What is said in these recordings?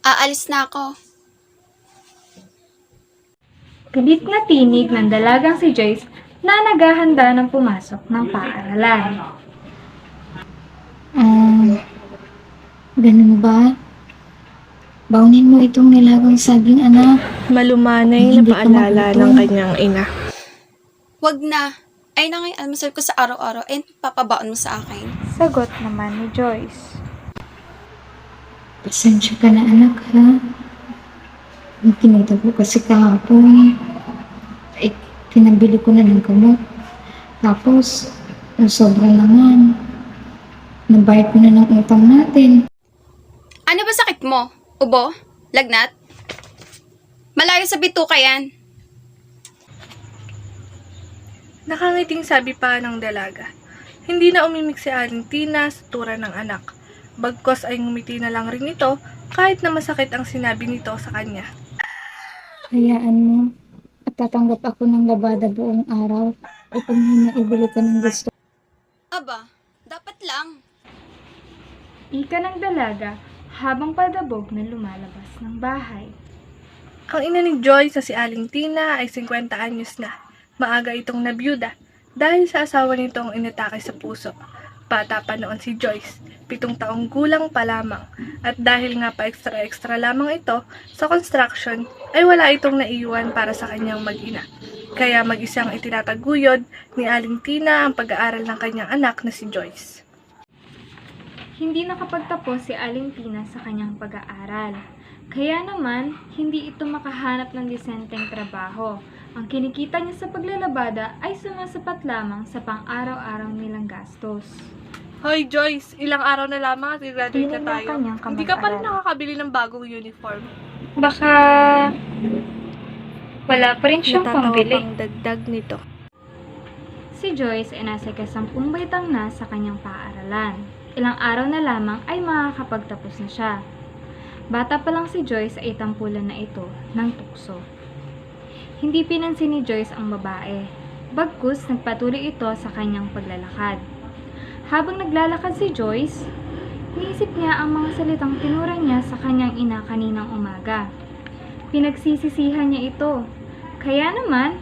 Aalis na ako. Galit na tinig ng dalagang si Joyce na naghahanda ng pumasok ng paaralan. Ah, ganun ba? Baunin mo itong nilagang saging, anak. Malumanay na Hindi paalala magutom. ng kanyang ina. Wag na. Ay na nga yung almusal ko sa araw-araw and papabaon mo sa akin. Sagot naman ni Joyce. Pasensya ka na, anak, ha? Yung kinita ko kasi kahapon, eh, pinabili ko na ng gamot. Tapos, ang sobra naman. Nabayad ko na ng utang natin. Ano ba sakit mo? Ubo? Lagnat? Malayo sa bituka yan. Nakangiting sabi pa ng dalaga. Hindi na umimik si Aling Tina sa tura ng anak. Bagkos ay ngumiti na lang rin ito kahit na masakit ang sinabi nito sa kanya. Hayaan mo. At tatanggap ako ng labada buong araw upang hindi ibili ka ng gusto. Aba, dapat lang. Ika ng dalaga habang padabog na lumalabas ng bahay. Ang ina ni Joy sa si Aling Tina ay 50 anyos na. Maaga itong nabiyuda dahil sa asawa nitong inatake sa puso. Bata pa noon si Joyce, pitong taong gulang pa lamang. At dahil nga pa extra-extra lamang ito sa construction, ay wala itong naiwan para sa kanyang mag-ina. Kaya mag-isang itinataguyod ni Aling Tina ang pag-aaral ng kanyang anak na si Joyce. Hindi nakapagtapos si Aling Tina sa kanyang pag-aaral. Kaya naman, hindi ito makahanap ng disenteng trabaho. Ang kinikita niya sa paglalabada ay sumasapat lamang sa pang-araw-araw nilang gastos. Hoy Joyce, ilang araw na lamang at i-graduate na tayo. Hindi ka pa rin nakakabili ng bagong uniform. Baka wala pa rin siyang Natatawa pambili. pang dagdag nito. Si Joyce ay nasa ikasampung baitang na sa kanyang paaralan. Ilang araw na lamang ay makakapagtapos na siya. Bata pa lang si Joyce ay tampulan na ito ng tukso. Hindi pinansin ni Joyce ang babae. Bagkus nagpatuloy ito sa kanyang paglalakad. Habang naglalakad si Joyce, Niisip niya ang mga salitang tinura niya sa kanyang ina kaninang umaga. Pinagsisisihan niya ito. Kaya naman,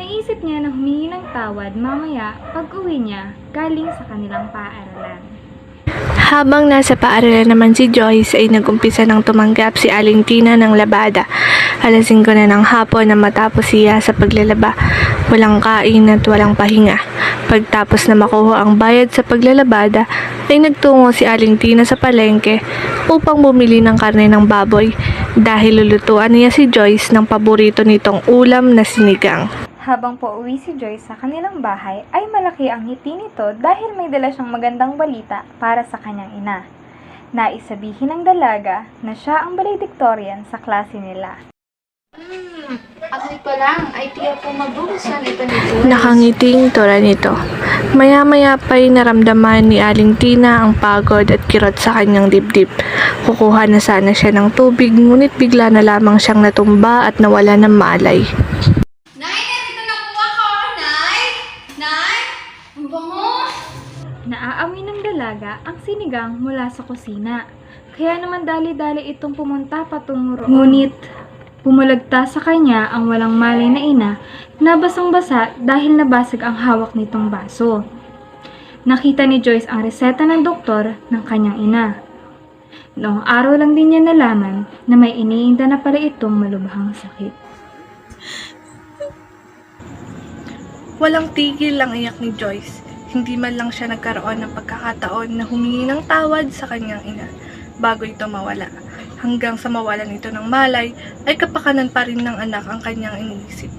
naisip niya na humingi ng tawad mamaya pag uwi niya galing sa kanilang paaralan. Habang nasa paaralan naman si Joyce ay nagumpisa ng tumanggap si Aling Tina ng labada. Alas 5 na ng hapon na matapos siya sa paglalaba. Walang kain at walang pahinga. Pagtapos na makuha ang bayad sa paglalabada, ay nagtungo si Aling Tina sa palengke upang bumili ng karne ng baboy dahil lulutuan niya si Joyce ng paborito nitong ulam na sinigang. Habang pauwi si Joyce sa kanilang bahay, ay malaki ang ngiti nito dahil may dala siyang magandang balita para sa kanyang ina. Naisabihin ng dalaga na siya ang valedictorian sa klase nila. Ako pa lang, ay tiyo po mabuhusan ito ni Nakangiting tura nito. Maya-maya pa'y naramdaman ni Aling Tina ang pagod at kirot sa kanyang dibdib. Kukuha na sana siya ng tubig ngunit bigla na lamang siyang natumba at nawala ng malay. Nay, nandito na po ako! Nay! Nay! Ang bango! Naaamoy ng dalaga ang sinigang mula sa kusina. Kaya naman dali-dali itong pumunta patungo roon. Ngunit, pumulagta sa kanya ang walang malay na ina na basang-basa dahil nabasag ang hawak nitong baso. Nakita ni Joyce ang reseta ng doktor ng kanyang ina. Noong araw lang din niya nalaman na may iniinda na pala itong malubhang sakit. Walang tigil ang iyak ni Joyce. Hindi man lang siya nagkaroon ng pagkakataon na humingi ng tawad sa kanyang ina bago ito mawala. Hanggang sa mawalan ito ng malay, ay kapakanan pa rin ng anak ang kanyang iniisip.